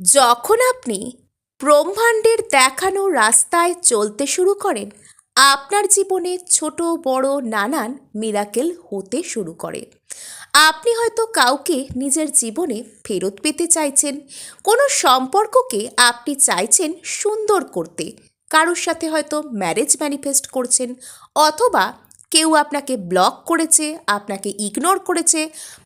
যখন আপনি ব্রহ্মাণ্ডের দেখানো রাস্তায় চলতে শুরু করেন, আপনার জীবনে ছোট, বড়, নানান মিরাকেল হতে শুরু করে। আপনি হয়তো কাউকে নিজের জীবনে ফেরত পেতে চাইছেন, কোনো সম্পর্ককে আপনি চাইছেন সুন্দর করতে, কারোর সাথে হয়তো ম্যারেজ ম্যানিফেস্ট করছেন, অথবা কেউ আপনাকে ব্লক করেছে, আপনাকে ইগনোর করেছে,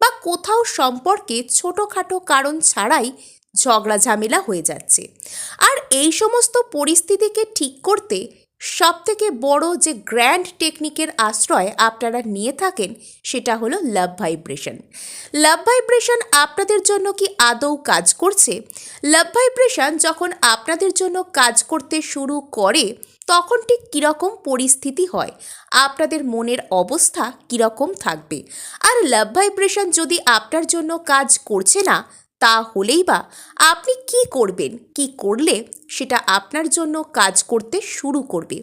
বা কোথাও সম্পর্কে ছোটোখাটো কারণ ছাড়াই ঝগড়া ঝামেলা হয়ে যাচ্ছে। আর এই সমস্ত পরিস্থিতিকে ঠিক করতে সবথেকে বড় যে গ্র্যান্ড টেকনিকের আশ্রয় আপনারা নিয়ে থাকেন সেটা হলো লাভ ভাইব্রেশন লাভ ভাইব্রেশন আপনাদের জন্য কি আদৌ কাজ করছে? লাভ ভাইব্রেশন যখন আপনাদের জন্য কাজ করতে শুরু করে, তখন ঠিক কীরকম পরিস্থিতি হয়? আপনাদের মনের অবস্থা কীরকম থাকবে? আর লাভ ভাইব্রেশন যদি আপনার জন্য কাজ করছে না তা হলেই বা আপনি কি করবেন, কি করলে সেটা আপনার জন্য কাজ করতে শুরু করবে।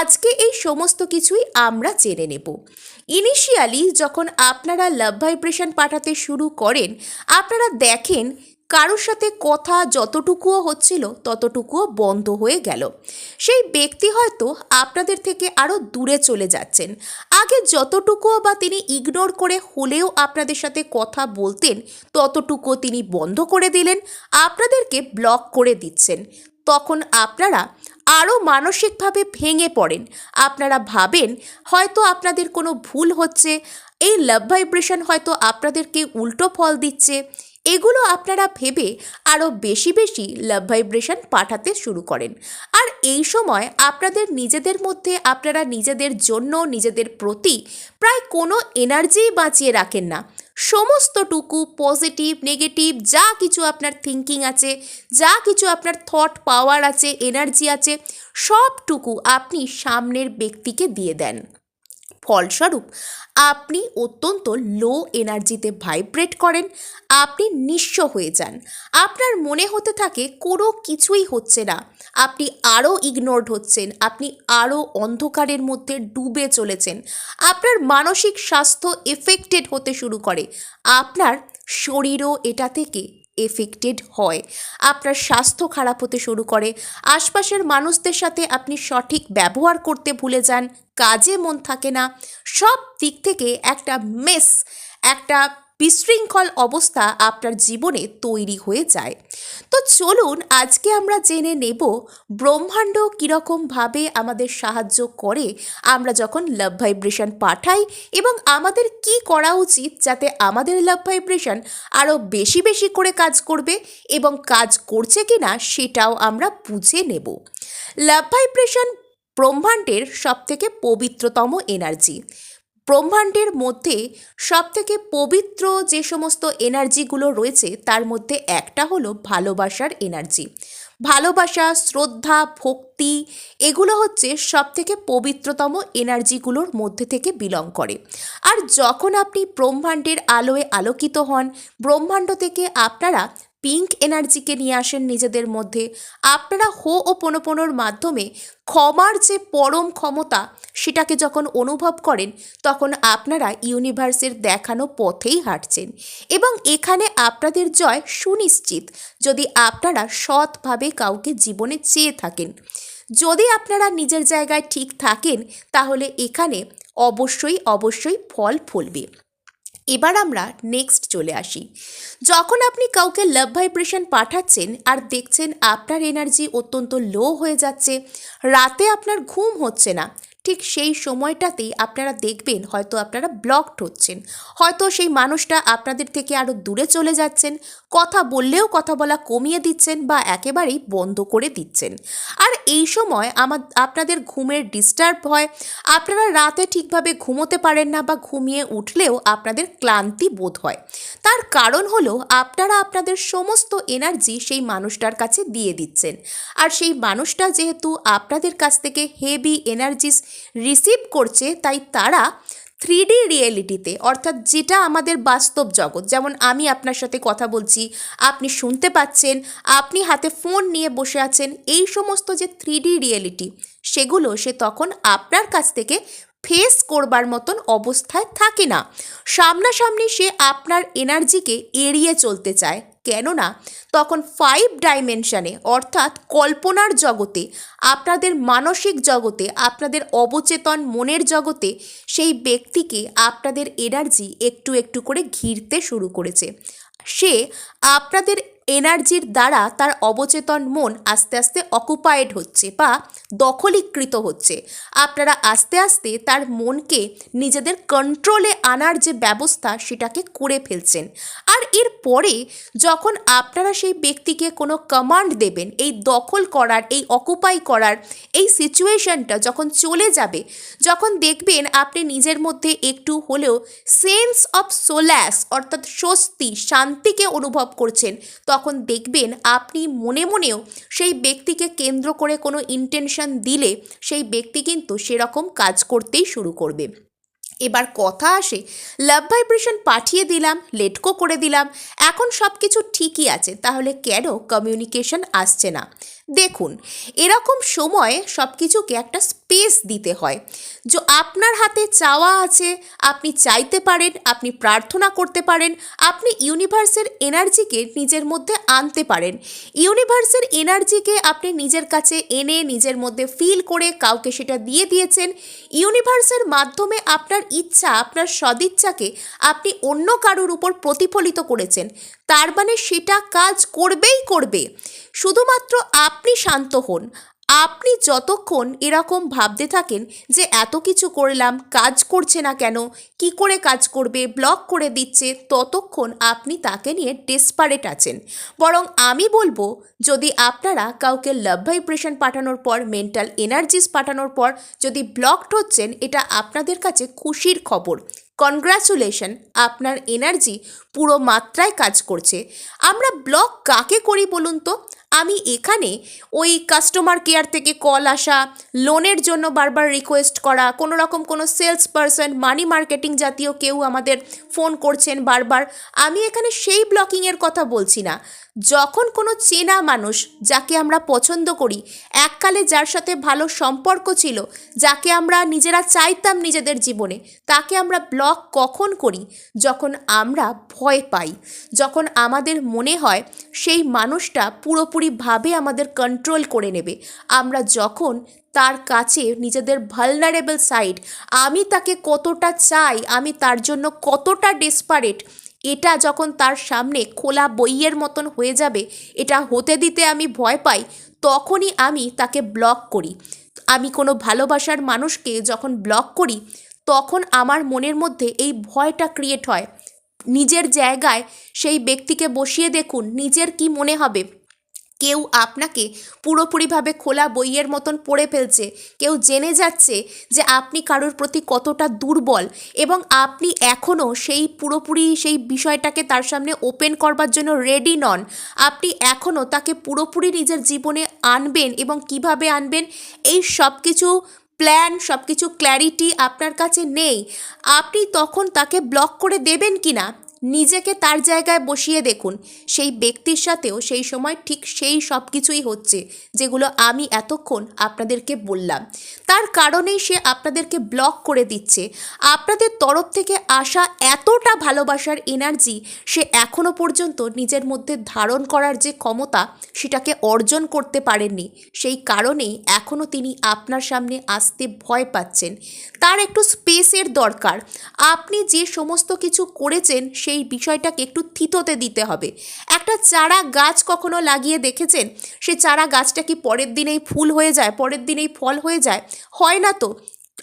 আজকে এই সমস্ত কিছুই আমরা জেনে নেব। ইনিশিয়ালি যখন আপনারা লাভ ভাইব্রেশন পাঠাতে শুরু করেন, আপনারা দেখেন কারোর সাথে কথা যতটুকুও হচ্ছিল ততটুকুও বন্ধ হয়ে গেল। সেই ব্যক্তি হয়তো আপনাদের থেকে আরও দূরে চলে যাচ্ছেন। আগে যতটুকুও বা তিনি ইগনোর করে হলেও আপনাদের সাথে কথা বলতেন ততটুকুও তিনি বন্ধ করে দিলেন, আপনাদেরকে ব্লক করে দিচ্ছেন। তখন আপনারা আরও মানসিকভাবে ভেঙে পড়েন। আপনারা ভাবেন, হয়তো আপনাদের কোনো ভুল হচ্ছে, এই লাভ ভাইব্রেশন হয়তো আপনাদেরকে উল্টো ফল দিচ্ছে। এগুলো আপনারা ভেবে আরও বেশি বেশি লাভ ভাইব্রেশন পাঠাতে শুরু করেন। আর এই সময় আপনাদের নিজেদের মধ্যে আপনারা নিজেদের জন্য, নিজেদের প্রতি প্রায় কোনো এনার্জিই বাঁচিয়ে রাখেন না। সমস্তটুকু পজিটিভ নেগেটিভ যা কিছু আপনার থিঙ্কিং আছে, যা কিছু আপনার থট পাওয়ার আছে এনার্জি আছে, সবটুকু আপনি সামনের ব্যক্তিকে দিয়ে দেন। ফলস্বরূপ আপনি অত্যন্ত লো এনার্জিতে ভাইব্রেট করেন, আপনি নিঃস্ব হয়ে যান। আপনার মনে হতে থাকে কোনো কিছুই হচ্ছে না। আপনি আরও ইগনোরড হচ্ছেন, আপনি আরও অন্ধকারের মধ্যে ডুবে চলেছেন। আপনার মানসিক স্বাস্থ্য এফেক্টেড হতে শুরু করে। আপনার শরীরও এটা থেকে এফেক্টেড হয়। আপনার স্বাস্থ্য খারাপ হতে শুরু করে। আশপাশের মানুষদের সাথে আপনি সঠিক ব্যবহার করতে ভুলে যান। কাজে মন থাকে না। সব দিক থেকে একটা মেস একটা বিশৃঙ্খল অবস্থা আপনার জীবনে তৈরি হয়ে যায়। তো চলুন আজকে আমরা জেনে নেব ব্রহ্মাণ্ড কীরকমভাবে আমাদের সাহায্য করে। আমরা যখন লাভ ভাইব্রেশন পাঠাই এবং আমাদের কি করা উচিত যাতে আমাদের লাভ ভাইব্রেশন আরও বেশি বেশি করে কাজ করবে এবং কাজ করছে কি না সেটাও আমরা বুঝে নেব। লাভ ভাইব্রেশন ব্রহ্মাণ্ডের সবথেকে পবিত্রতম এনার্জি ব্রহ্মাণ্ডের মধ্যে সবথেকে পবিত্র যে সমস্ত এনার্জিগুলো রয়েছে, তার মধ্যে একটা হলো ভালোবাসার এনার্জি। ভালোবাসা, শ্রদ্ধা, ভক্তি, এগুলো হচ্ছে সবথেকে পবিত্রতম এনার্জিগুলোর মধ্যে থেকে বিলং করে। আর যখন আপনি ব্রহ্মাণ্ডের আলোয় আলোকিত হন, ব্রহ্মাণ্ড থেকে আপনারা পিঙ্ক এনার্জিকে নিয়ে আসেন নিজেদের মধ্যে। আপনারা হো ও পোনোপোনোর মাধ্যমে ক্ষমার যে পরম ক্ষমতা, সেটাকে যখন অনুভব করেন, তখন আপনারা ইউনিভার্সের দেখানো পথেই হাঁটছেন। এবং এখানে আপনাদের জয় সুনিশ্চিত, যদি আপনারা সৎভাবে কাউকে জীবনে চেয়ে থাকেন। যদি আপনারা নিজের জায়গায় ঠিক থাকেন, তাহলে এখানে অবশ্যই অবশ্যই ফল ফলবে। এবার আমরা নেক্সট চলে আসি। যখন আপনি কাউকে লাভ ভাইব্রেশন পাঠাচ্ছেন আর দেখছেন আপনার এনার্জি অত্যন্ত লো হয়ে যাচ্ছে, রাতে আপনার ঘুম হচ্ছে না ঠিক সেই সময়টাতেই আপনারা দেখবেন হয়তো আপনারা ব্লকড হচ্ছেন। হয়তো সেই মানুষটা আপনাদের থেকে আরও দূরে চলে যাচ্ছেন, কথা বললেও কথা বলা কমিয়ে দিচ্ছেন বা একেবারেই বন্ধ করে দিচ্ছেন। আর এই সময় আমার আপনাদের ঘুমের ডিস্টার্ব হয়, আপনারা রাতে ঠিকভাবে ঘুমোতে পারেন না বা ঘুমিয়ে উঠলেও আপনাদের ক্লান্তি বোধ হয়। তার কারণ হলো আপনারা আপনাদের সমস্ত এনার্জি সেই মানুষটার কাছে দিয়ে দিচ্ছেন। আর সেই মানুষটা যেহেতু আপনাদের কাছ থেকে হেভি এনার্জিস রিসিভ করছে, তাই তারা থ্রি ডি রিয়েলিটিতে অর্থাৎ যেটা আমাদের বাস্তব জগৎ, যেমন আমি আপনার সাথে কথা বলছি, আপনি শুনতে পাচ্ছেন, আপনি হাতে ফোন নিয়ে বসে আছেন, এই সমস্ত যে থ্রি ডি রিয়েলিটি সেগুলো সে তখন আপনার কাছ থেকে ফেস করবার মতন অবস্থায় থাকে না। সামনাসামনি সে আপনার এনার্জিকে এড়িয়ে চলতে চায়। কেননা তখন ফাইভ ডাইমেনশানে অর্থাৎ কল্পনার জগতে, আপনাদের মানসিক জগতে, আপনাদের অবচেতন মনের জগতে, সেই ব্যক্তিকে আপনাদের এনার্জি একটু একটু করে ঘিরতে শুরু করেছে। সে আপনাদের এনার্জির দ্বারা তার অবচেতন মন আস্তে আস্তে অকুপায়েড হচ্ছে বা দখলীকৃত হচ্ছে। আপনারা আস্তে আস্তে তার মনকে নিজেদের কন্ট্রোলে আনার যে ব্যবস্থা, সেটাকে করে ফেলছেন। আর এর পরে যখন আপনারা সেই ব্যক্তিকে কোনো কমান্ড দেবেন, এই দখল করার, এই অকুপাই করার, এই সিচুয়েশনটা যখন চলে যাবে, যখন দেখবেন আপনি নিজের মধ্যে একটু হলেও সেন্স অফ সোল্যাস অর্থাৎ স্বস্তি, শান্তিকে অনুভব করছেন, তখন দেখবেন আপনি মনে মনেও সেই ব্যক্তিকে কেন্দ্র করে কোনো ইন্টেনশন দিলে, সেই ব্যক্তি কিন্তু সেরকম কাজ করতেই শুরু করবে। এবার কথা আসে লাভ ভাইব্রেশন পাঠিয়ে দিলাম লেটকো করে দিলাম, এখন সব কিছু ঠিকই আছে, তাহলে কেন কমিউনিকেশন আসছে না? দেখুন, এরকম সময়ে সব কিছুকে একটা স্পেস দিতে হয়। যে, আপনার হাতে চাওয়া আছে, আপনি চাইতে পারেন, আপনি প্রার্থনা করতে পারেন, আপনি ইউনিভার্সের এনার্জিকে নিজের মধ্যে আনতে পারেন। ইউনিভার্সের এনার্জিকে আপনি নিজের কাছে এনে, নিজের মধ্যে ফিল করে কাউকে সেটা দিয়ে দিয়েছেন ইউনিভার্সের মাধ্যমে আপনার ইচ্ছা, আপনার সদিচ্ছাকে আপনি অন্য কারোর উপর প্রতিফলিত করেছেন। তার মানে সেটা কাজ করবেই করবে। শুধুমাত্র আপনি শান্ত হন। আপনি যতক্ষণ এরকম ভাবতে থাকেন যে এত কিছু করলাম, কাজ করছে না কেন, কি করে কাজ করবে ব্লক করে দিচ্ছে, ততক্ষণ আপনি তাকে নিয়ে ডেসপারেট আছেন। বরং আমি বলব, যদি আপনারা কাউকে লাভ ভাইব্রেশন পাঠানোর পর মেন্টাল এনার্জিস পাঠানোর পর যদি ব্লকড হচ্ছেন, এটা আপনাদের কাছে খুশির খবর। কনগ্রাচুলেশন, আপনার এনার্জি পুরো মাত্রায় কাজ করছে। আমরা ব্লক কাকে করি বলুন তো? আমি এখানে ওই কাস্টমার কেয়ার থেকে কল আসা, লোনের জন্য বারবার রিকোয়েস্ট করা, কোনো রকম কোনো সেলস পারসন মানি মার্কেটিং জাতীয় কেউ আমাদের ফোন করছেন বারবার। আমি এখানে সেই ব্লকিংয়ের কথা বলছি না। যখন কোনো চেনা মানুষ যাকে আমরা পছন্দ করি, এককালে যার সাথে ভালো সম্পর্ক ছিল, যাকে আমরা নিজেরা চাইতাম নিজেদের জীবনে, তাকে আমরা ব্লক কখন করি? যখন আমরা ভয় পাই। যখন আমাদের মনে হয় সেই মানুষটা পুরোপুরিভাবে আমাদের কন্ট্রোল করে নেবে। আমরা যখন তার কাছে নিজেদের ভালনারেবল সাইড আমি তাকে কতটা চাই, আমি তার জন্য কতটা ডেসপারেট এটা যখন তার সামনে খোলা বইয়ের মতন হয়ে যাবে, এটা হতে দিতে আমি ভয় পাই, তখনই আমি তাকে ব্লক করি। আমি কোনো ভালোবাসার মানুষকে যখন ব্লক করি তখন আমার মনের মধ্যে এই ভয়টা ক্রিয়েট হয়। নিজের জায়গায় সেই ব্যক্তিকে বসিয়ে দেখুন, নিজের কি মনে হবে? কেউ আপনাকে পুরোপুরিভাবে খোলা বইয়ের মতন পড়ে ফেলছে, কেউ জেনে যাচ্ছে যে আপনি কারোর প্রতি কতটা দুর্বল এবং আপনি এখনও সেই পুরোপুরি সেই বিষয়টাকে তার সামনে ওপেন করবার জন্য রেডি নন। আপনি এখনও তাকে পুরোপুরি নিজের জীবনে আনবেন এবং কীভাবে আনবেন, এই সব কিছু প্ল্যান সব কিছু ক্ল্যারিটি আপনার কাছে নেই, আপনি তখন তাকে ব্লক করে দেবেন কি না নিজেকে তার জায়গায় বসিয়ে দেখুন। সেই ব্যক্তির সাথেও সেই সময় ঠিক সেই সব কিছুই হচ্ছে, যেগুলো আমি এতক্ষণ আপনাদেরকে বললাম। তার কারণেই সে আপনাদেরকে ব্লক করে দিচ্ছে। আপনাদের তরফ থেকে আসা এতটা ভালোবাসার এনার্জি সে এখনও পর্যন্ত নিজের মধ্যে ধারণ করার যে ক্ষমতা, সেটাকে অর্জন করতে পারেননি। সেই কারণেই এখনও তিনি আপনার সামনে আসতে ভয় পাচ্ছেন। তার একটু স্পেসের দরকার। আপনি যে সমস্ত কিছু করেছেন সেই বিষয়টাকে একটু থিততে দিতে হবে। একটা চারা গাছ কখনো লাগিয়ে দেখেছেন? সে চারা গাছটা কি পরের দিনেই ফুল হয়ে যায়, পরের দিনেই ফল হয়ে যায়? হয় না তো?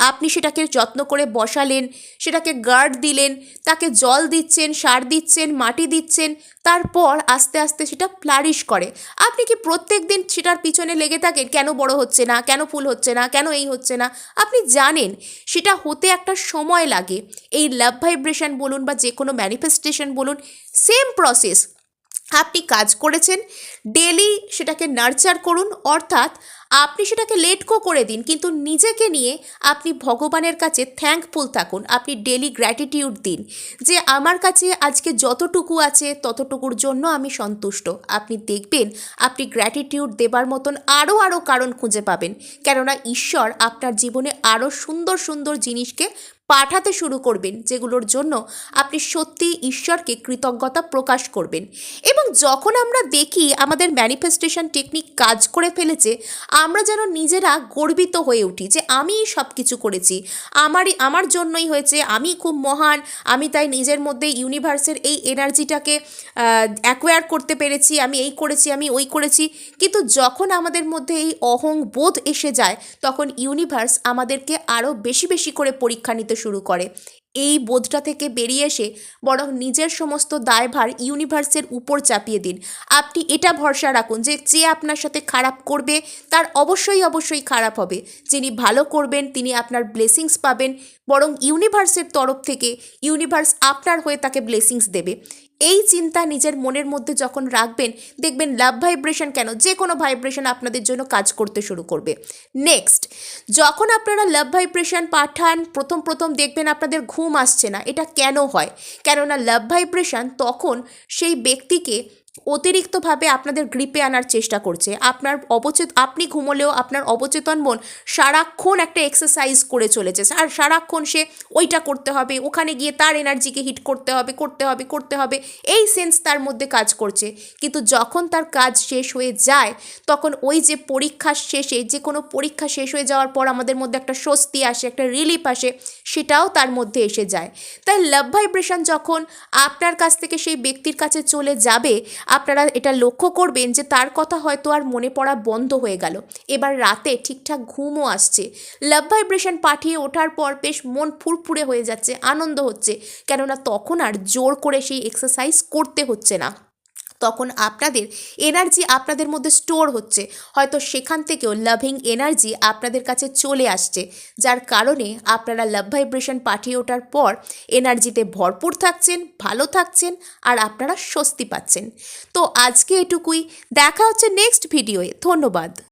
আপনি সেটাকে যত্ন করে বসালেন, সেটাকে গার্ড দিলেন, তাকে জল দিচ্ছেন, সার দিচ্ছেন, মাটি দিচ্ছেন, তারপর আস্তে আস্তে সেটা ফ্লারিশ করে। আপনি কি প্রত্যেক দিন সেটার পিছনে লেগে থাকেন, কেন বড় হচ্ছে না, কেন ফুল হচ্ছে না, কেন এই হচ্ছে না? আপনি জানেন, সেটা হতে একটা সময় লাগে। এই লাভ ভাইব্রেশন বলুন বা যে কোনো ম্যানিফেস্টেশন বলুন সেম প্রসেস আপনি কাজ করেছেন ডেলি সেটাকে নার্চার করুন, অর্থাৎ আপনি সেটাকে লেটকো করে দিন, কিন্তু নিজেকে নিয়ে আপনি ভগবানের কাছে থ্যাঙ্কফুল থাকুন, আপনি ডেলি গ্র্যাটিটিউড দিন যে আমার কাছে আজকে যতটুকু আছে ততটুকুর জন্য আমি সন্তুষ্ট। আপনি দেখবেন, আপনি গ্র্যাটিটিউড দেবার মতন আরও আরও কারণ খুঁজে পাবেন। কেননা ঈশ্বর আপনার জীবনে আরও সুন্দর সুন্দর জিনিসকে পাঠাতে শুরু করবেন, যেগুলোর জন্য আপনি সত্যি ঈশ্বরকে কৃতজ্ঞতা প্রকাশ করবেন। এবং যখন আমরা দেখি আমাদের ম্যানিফেস্টেশন টেকনিক কাজ করে ফেলেছে আমরা যেন নিজেরা গর্বিত হয়ে উঠি যে আমি সব কিছু করেছি। আমারই, আমার জন্যই হয়েছে, আমি খুব মহান, আমি তাই নিজের মধ্যে ইউনিভার্সের এই এনার্জিটাকে অ্যাকোয়ার করতে পেরেছি, আমি এই করেছি, আমি ওই করেছি। কিন্তু যখন আমাদের মধ্যে এই অহং বোধ এসে যায়, তখন ইউনিভার্স আমাদেরকে আরও বেশি বেশি করে পরীক্ষা নিতে শুরু করে। এই বোধটা থেকে বেরিয়ে এসে বরং নিজের সমস্ত দায়ভার ইউনিভার্সের উপর চাপিয়ে দিন। আপনি এটা ভরসা রাখুন যে যে আপনার সাথে খারাপ করবে, তার অবশ্যই অবশ্যই খারাপ হবে। যিনি ভালো করবেন, তিনি আপনার ব্লেসিংস পাবেন। বরং ইউনিভার্সের তরফ থেকে ইউনিভার্স আপনার হয়ে তাকে ব্লেসিংস দেবে। এই চিন্তা নিজের মনের মধ্যে যখন রাখবেন, দেখবেন লাভ ভাইব্রেশন কেন? যে কোনো ভাইব্রেশন আপনাদের জন্য কাজ করতে শুরু করবে। নেক্সট যখন আপনারা লাভ ভাইব্রেশন পাঠান, প্রথম প্রথম দেখবেন আপনাদের ঘুম আসছে না। এটা কেন হয়? কেননা লাভ ভাইব্রেশন তখন সেই ব্যক্তিকে অতিরিক্তভাবে আপনাদের গ্রিপে আনার চেষ্টা করছে। আপনার অবচেত, আপনি ঘুমোলেও আপনার অবচেতন মন সারাক্ষণ একটা এক্সারসাইজ করে চলেছে। আর সারাক্ষণ সে ওইটা করতে হবে, ওখানে গিয়ে তার এনার্জিকে হিট করতে হবে করতে হবে করতে হবে, এই সেন্স তার মধ্যে কাজ করছে। কিন্তু যখন তার কাজ শেষ হয়ে যায়, তখন ওই যে পরীক্ষা শেষে, যে কোনো পরীক্ষা শেষ হয়ে যাওয়ার পর আমাদের মধ্যে একটা স্বস্তি আসে, একটা রিলিফ আসে, সেটাও তার মধ্যে এসে যায়। তাই লাভ ভাইব্রেশন যখন আপনার কাছ থেকে সেই ব্যক্তির কাছে চলে যাবে আপনারা এটা লক্ষ্য করবেন যে তার কথা হয়তো আর মনে পড়া বন্ধ হয়ে গেল। এবার রাতে ঠিকঠাক ঘুমও আসছে। লাভ ভাইব্রেশন পাঠিয়ে ওঠার পর বেশ মন ফুরফুরে হয়ে যাচ্ছে, আনন্দ হচ্ছে। কেননা তখন আর জোর করে সেই এক্সারসাইজ করতে হচ্ছে না। তখন আপনাদের এনার্জি আপনাদের মধ্যে স্টোর হচ্ছে। হয়তো সেখান থেকেও লাভিং এনার্জি আপনাদের কাছে চলে আসছে। যার কারণে আপনারা লাভ ভাইব্রেশন পাঠিয়ে ওঠার পর এনার্জিতে ভরপুর থাকছেন, ভালো থাকছেন আর আপনারা স্বস্তি পাচ্ছেন। তো আজকে এটুকুই। দেখা হচ্ছে নেক্সট ভিডিওয়ে ধন্যবাদ।